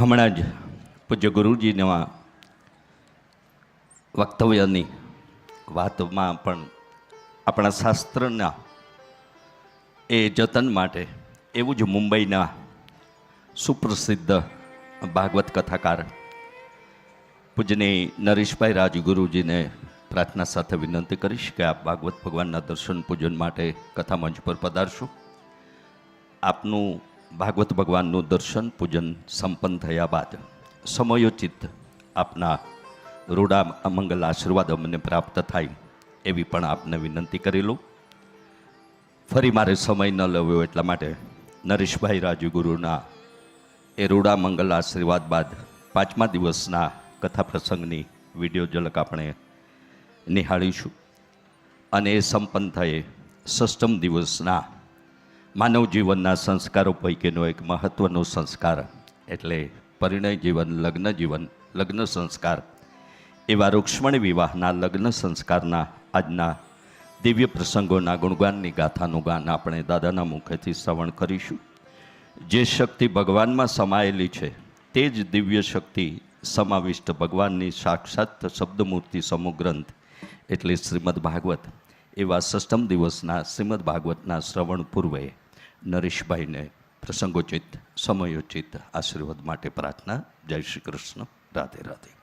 હમણાં જ પૂજ્ય ગુરુજીના વક્તવ્યની વાતમાં પણ આપણા શાસ્ત્રના એ જતન માટે એવું જ મુંબઈના સુપ્રસિદ્ધ ભાગવત કથાકાર પૂજની નરેશભાઈ રાજગુરુજીને પ્રાર્થના સાથે વિનંતી કરીશ કે આપ ભાગવત ભગવાનના દર્શન પૂજન માટે કથા મંચ પર પધારશો. આપનું ભાગવત ભગવાનનું દર્શન, પૂજન, સંપન્ન થયા બાદ સમયોચિત આપના રૂડા અમંગલ આશીર્વાદ અમને પ્રાપ્ત થાય એવી પણ આપને વિનંતી કરી લઉં. ફરી મારે સમય ન લેવો એટલા માટે નરેશભાઈ રાજુગુરુના એ રૂડા મંગલ આશીર્વાદ બાદ પાંચમા દિવસના કથા પ્રસંગની વીડિયો ઝલક આપણે નિહાળીશું. અને એ સંપન્ન થયે ષષ્ટમ દિવસના માનવ જીવનના સંસ્કારો પૈકીનો એક મહત્વનો સંસ્કાર એટલે પરિણય જીવન, લગ્ન જીવન, લગ્ન સંસ્કાર. એવા રૂક્ષ્મણ વિવાહના લગ્ન સંસ્કારના આજના દિવ્ય પ્રસંગોના ગુણગાનની ગાથાનું ગાન આપણે દાદાના મુખેથી શ્રવણ કરીશું. જે શક્તિ ભગવાનમાં સમાયેલી છે, તે જ દિવ્ય શક્તિ સમાવિષ્ટ ભગવાનની સાક્ષાત શબ્દમૂર્તિ સમૂહ ગ્રંથ એટલે શ્રીમદ ભાગવત. એવા સષ્ટમ દિવસના શ્રીમદ ભાગવતના શ્રવણ પૂર્વે નરેશભાઈને પ્રસંગોચિત, સમયોચિત આશીર્વાદ માટે પ્રાર્થના. જય શ્રી કૃષ્ણ. રાધે રાધે.